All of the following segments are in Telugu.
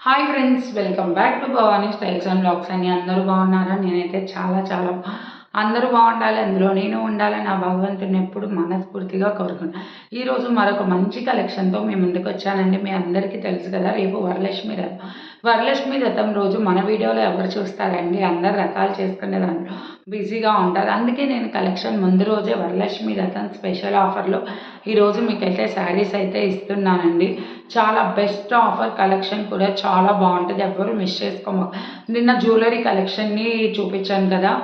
Hi friends welcome back to Bhavani styles and vlogs అని అందరూ బాగున్నారా? నేనైతే చాలా చాలా అందరూ బాగుండాలి అందులో నేను ఉండాలని నా భగవంతుని ఎప్పుడు మనస్ఫూర్తిగా కోరుకున్నాను ఈరోజు మరొక మంచి కలెక్షన్తో మీ ముందుకు వచ్చానండి. మీ అందరికీ తెలుసు కదా రేపు వరలక్ష్మి రథం. వరలక్ష్మి రథం రోజు మన వీడియోలో ఎవరు చూస్తారండి? అందరు రకాలు చేసుకునే దాంట్లో బిజీగా ఉంటారు. అందుకే నేను కలెక్షన్ ముందు రోజే వరలక్ష్మి రథం స్పెషల్ ఆఫర్లో ఈరోజు మీకైతే శారీస్ అయితే ఇస్తున్నానండి. చాలా బెస్ట్ ఆఫర్ కలెక్షన్ కూడా. చాలా బాగుంటుంది. ఎవరు మిస్ చేసుకోమ. నిన్న జ్యువెలరీ కలెక్షన్ని చూపించాను కదా.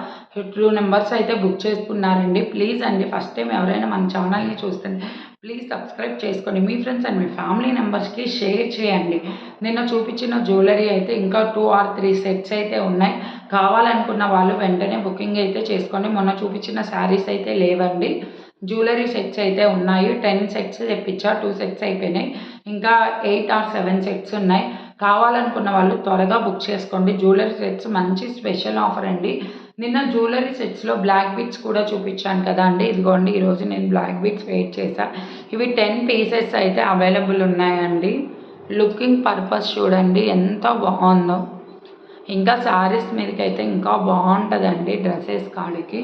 టూ నెంబర్స్ అయితే బుక్ చేసుకున్నారండి. ప్లీజ్ అండి ఫస్ట్ టైం ఎవరైనా మన ఛానల్ని చూస్తుంటే ప్లీజ్ సబ్స్క్రైబ్ చేసుకోండి మీ ఫ్రెండ్స్ అండ్ మీ ఫ్యామిలీ మెంబర్స్కి షేర్ చేయండి. నిన్న చూపించిన జ్యువెలరీ అయితే ఇంకా టూ ఆర్ త్రీ సెట్స్ అయితే ఉన్నాయి. కావాలనుకున్న వాళ్ళు వెంటనే బుకింగ్ అయితే చేసుకోండి. మొన్న చూపించిన శారీస్ అయితే లేవండి. జ్యువెలరీ సెట్స్ అయితే ఉన్నాయి. టెన్ సెట్స్ తెప్పించా టూ సెట్స్ అయిపోయినాయి. ఇంకా ఎయిట్ ఆర్ సెవెన్ సెట్స్ ఉన్నాయి. కావాలనుకున్న వాళ్ళు త్వరగా బుక్ చేసుకోండి. జ్యువెలరీ సెట్స్ మంచి స్పెషల్ ఆఫర్ అండి. నిన్న జ్యువెలరీ సెట్స్లో బ్లాక్ బీట్స్ కూడా చూపించాను కదా అండి. ఇదిగోండి ఈరోజు నేను బ్లాక్ బీట్స్ వెయిట్ చేశాను ఇవి టెన్ పీసెస్ అయితే అవైలబుల్ ఉన్నాయండి. లుకింగ్ పర్పస్ చూడండి ఎంత బాగుందో. ఇంకా శారీస్ మీదకైతే ఇంకా బాగుంటుందండి డ్రెస్సెస్ కాడికి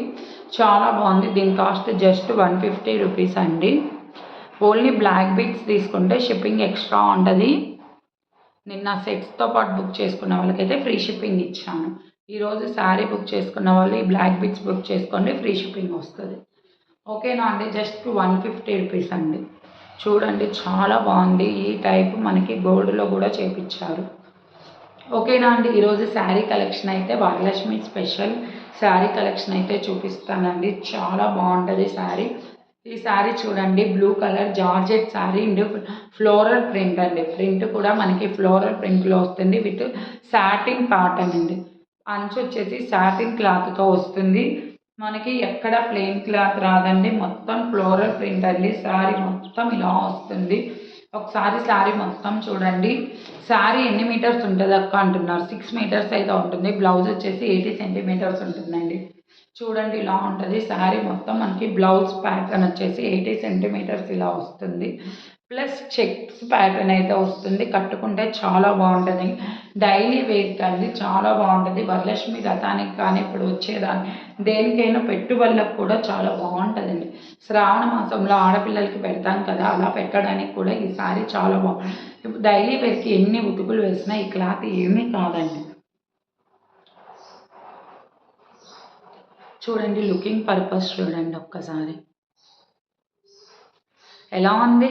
చాలా బాగుంది. దీని cost just one fifty rupees అండి. ఓన్లీ బ్లాక్ బీట్స్ తీసుకుంటే షిప్పింగ్ ఎక్స్ట్రా ఉంటుంది. నిన్న సెట్స్తో పాటు బుక్ చేసుకున్న వాళ్ళకైతే ఫ్రీ షిప్పింగ్ ఇచ్చాను. ఈరోజు శారీ బుక్ చేసుకున్న వాళ్ళు ఈ బ్లాక్ బిట్స్ బుక్ చేసుకోండి ఫ్రీ షిప్పింగ్ వస్తుంది. ఓకేనా అండి? జస్ట్ వన్ ఫిఫ్టీ రూపీస్ అండి. చూడండి చాలా బాగుంది. ఈ టైప్ మనకి గోల్డ్లో కూడా చేపించారు ఓకేనా అండి? ఈరోజు శారీ కలెక్షన్ అయితే వరలక్ష్మి స్పెషల్ శారీ కలెక్షన్ అయితే చూపిస్తానండి. చాలా బాగుంటుంది శారీ. ఈ శారీ చూడండి blue colour georgette sari and floral print అండి. ప్రింట్ కూడా మనకి ఫ్లోరల్ ప్రింట్లో వస్తుంది విత్ సాటిన్ ప్యాటర్న్ అండి. అంచు వచ్చేసి సాటిన్ క్లాత్తో వస్తుంది. మనకి ఎక్కడ ప్లెయిన్ క్లాత్ రాదండి. మొత్తం ఫ్లోరల్ ప్రింట్ అండి. శారీ మొత్తం ఇలా వస్తుంది. ఒకసారి శారీ మొత్తం చూడండి. శారీ ఎన్ని మీటర్స్ ఉంటుంది అక్క అంటున్నారు? సిక్స్ మీటర్స్ అయితే ఉంటుంది. బ్లౌజ్ వచ్చేసి ఎయిటీ సెంటీమీటర్స్ ఉంటుందండి. చూడండి ఇలా ఉంటుంది. శారీ మొత్తం మనకి బ్లౌజ్ ప్యాటర్న్ వచ్చేసి ఎయిటీ సెంటీమీటర్స్ ఇలా వస్తుంది. ప్లస్ చెక్స్ ప్యాటర్న్ అయితే వస్తుంది. కట్టుకుంటే చాలా బాగుంటుంది. డైలీ వేర్ కానీ చాలా బాగుంటుంది. వరలక్ష్మి రథానికి కానీ ఇప్పుడు వచ్చేదాన్ని దేనికైనా పెట్టుబడులకు కూడా చాలా బాగుంటుందండి. శ్రావణ మాసంలో ఆడపిల్లలకి పెడతాం కదా అలా పెట్టడానికి కూడా ఈ సారీ చాలా బాగుంటుంది డైలీ వేర్కి ఎన్ని ఉతుకులు వేసినా ఈ క్లాత్ ఏమీ కాదండి. చూడండి లుకింగ్ పర్పస్ చూడండి ఒక్కసారి. ఎలా ఉంది?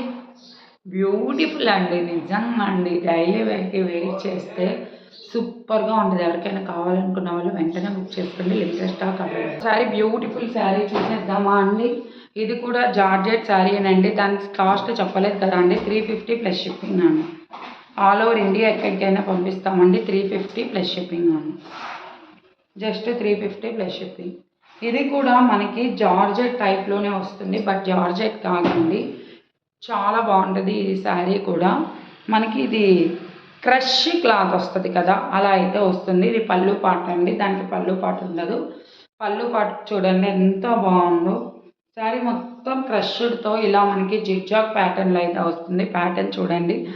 బ్యూటిఫుల్ అండి నిజంగా అండి. డైలీ వేర్కి వెయిట్ చేస్తే సూపర్గా ఉంటుంది. ఎవరికైనా కావాలనుకున్న వాళ్ళు వెంటనే బుక్ చేసుకోండి. Latest stock available sari beautiful sari చూసేద్దామా అండి? ఇది కూడా జార్జెట్ శారీనండి దాని కాస్ట్ చెప్పలేదు కదా అండి. త్రీ ఫిఫ్టీ ప్లస్ షిప్పింగ్ అండి. ఆల్ ఓవర్ ఇండియా ఎక్కడికైనా పంపిస్తామండి. త్రీ ఫిఫ్టీ ప్లస్ షిప్పింగ్ అండి. Just three fifty plus shipping ఇది కూడా మనకి జార్జెట్ టైప్లోనే వస్తుంది బట్ జార్జెట్ కాదండి. చాలా బాగుంటుంది ఈ శారీ కూడా. మనకి ఇది క్రష్ క్లాత్ వస్తుంది కదా అలా అయితే వస్తుంది. ఇది పళ్ళు పాట అండి దానికి పళ్ళు పాట ఉండదు. పళ్ళు పాట చూడండి ఎంత బాగుందో. శారీ మొత్తం క్రష్డ్తో ఇలా మనకి జిగ్జాగ్ ప్యాటర్న్లో అయితే వస్తుంది. ప్యాటర్న్ చూడండి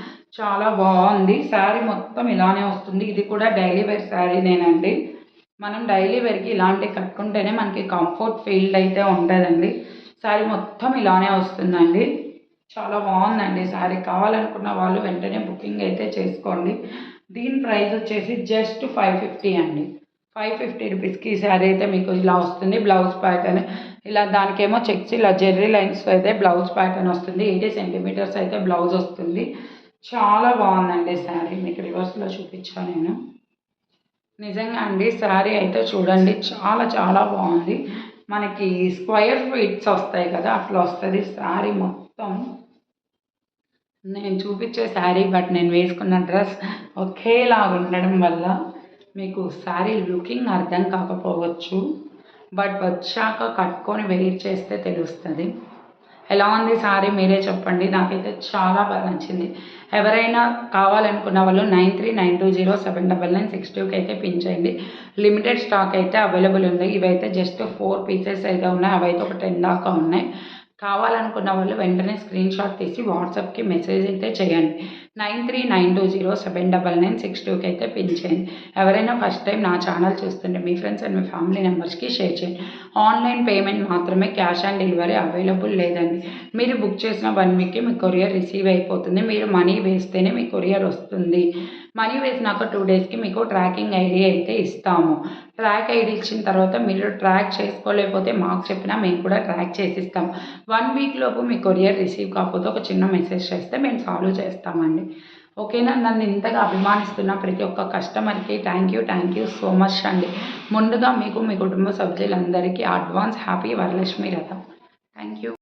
చాలా బాగుంది. శారీ మొత్తం ఇలానే వస్తుంది. ఇది కూడా డైలీ వేర్ శారీనేనండి. మనం డైలీ వేర్కి ఇలాంటివి కట్టుకుంటేనే మనకి కంఫర్ట్ ఫీల్డ్ అయితే ఉంటుందండి. శారీ మొత్తం ఇలానే వస్తుందండి. చాలా బాగుందండి శారీ కావాలనుకున్న వాళ్ళు వెంటనే బుకింగ్ అయితే చేసుకోండి. దీని ప్రైస్ వచ్చేసి జస్ట్ ఫైవ్ ఫిఫ్టీ అండి. ఫైవ్ ఫిఫ్టీ రూపీస్కి ఈ శారీ అయితే మీకు ఇలా వస్తుంది. బ్లౌజ్ ప్యాటర్న్ ఇలా దానికేమో చెక్స్ ఇలా జెర్రీ లైన్స్ అయితే బ్లౌజ్ ప్యాటర్న్ వస్తుంది. ఎయిటీ సెంటీమీటర్స్ అయితే బ్లౌజ్ వస్తుంది. చాలా బాగుందండి శారీ మీకు రివర్స్లో చూపించాను నేను. నిజంగా అండి శారీ అయితే చూడండి చాలా చాలా బాగుంది. మనకి స్క్వయర్ ఫీట్స్ వస్తాయి కదా అట్లా వస్తుంది శారీ మొత్తం. నేను చూపించే శారీ బట్ నేను వేసుకున్న డ్రెస్ ఒకేలాగా ఉండడం వల్ల మీకు శారీ లుకింగ్ అర్థం కాకపోవచ్చు. బట్ వచ్చాక కట్టుకొని వెయిట్ చేస్తే తెలుస్తుంది. ఎలా ఉంది సారీ మీరే చెప్పండి. నాకైతే చాలా బాగా నచ్చింది. ఎవరైనా కావాలనుకున్న వాళ్ళు nine three nine two zero seven double nine six టూకి అయితే పిన్ చేయండి. లిమిటెడ్ స్టాక్ అయితే అవైలబుల్ ఉంది. ఇవైతే జస్ట్ ఫోర్ పీసెస్ అయితే ఉన్నాయి. అవైతే ఒక టెన్ దాకా ఉన్నాయి. కావాలనుకున్న వాళ్ళు వెంటనే స్క్రీన్ షాట్ తీసి వాట్సాప్కి మెసేజ్ అయితే చేయండి. Nine three nine two zero seven double nine six టూకి అయితే పిన్ చేయండి. ఎవరైనా ఫస్ట్ టైం నా ఛానల్ చూస్తుంటే మీ ఫ్రెండ్స్ అండ్ మీ ఫ్యామిలీ మెంబర్స్కి షేర్ చేయండి. ఆన్లైన్ పేమెంట్ మాత్రమే క్యాష్ ఆన్ డెలివరీ అవైలబుల్ లేదండి. మీరు బుక్ చేసిన వన్ వీక్కి మీ కొరియర్ రిసీవ్ అయిపోతుంది. మీరు మనీ వేస్తేనే మీ కొరియర్ వస్తుంది. మనీ వేసినాక టూ డేస్కి మీకు ట్రాకింగ్ ఐడి అయితే ఇస్తాము. ట్రాక్ ఐడి ఇచ్చిన తర్వాత మీరు ట్రాక్ చేసుకోలేకపోతే మాకు చెప్పినా మేము కూడా ట్రాక్ చేసి ఇస్తాం వన్ వీక్ లోపు మీ కొరియర్ రిసీవ్ కాకపోతే ఒక చిన్న మెసేజ్ చేస్తే మేము సాల్వ్ చేస్తామండి. ఓకేనా? నన్ను ఇంతగా అభిమానిస్తున్న ప్రతి ఒక్క కస్టమర్కి thank you thank you so much అండి. ముందుగా మీకు మీ కుటుంబ సభ్యులందరికీ అడ్వాన్స్ హ్యాపీ వరలక్ష్మి రథం. Thank you.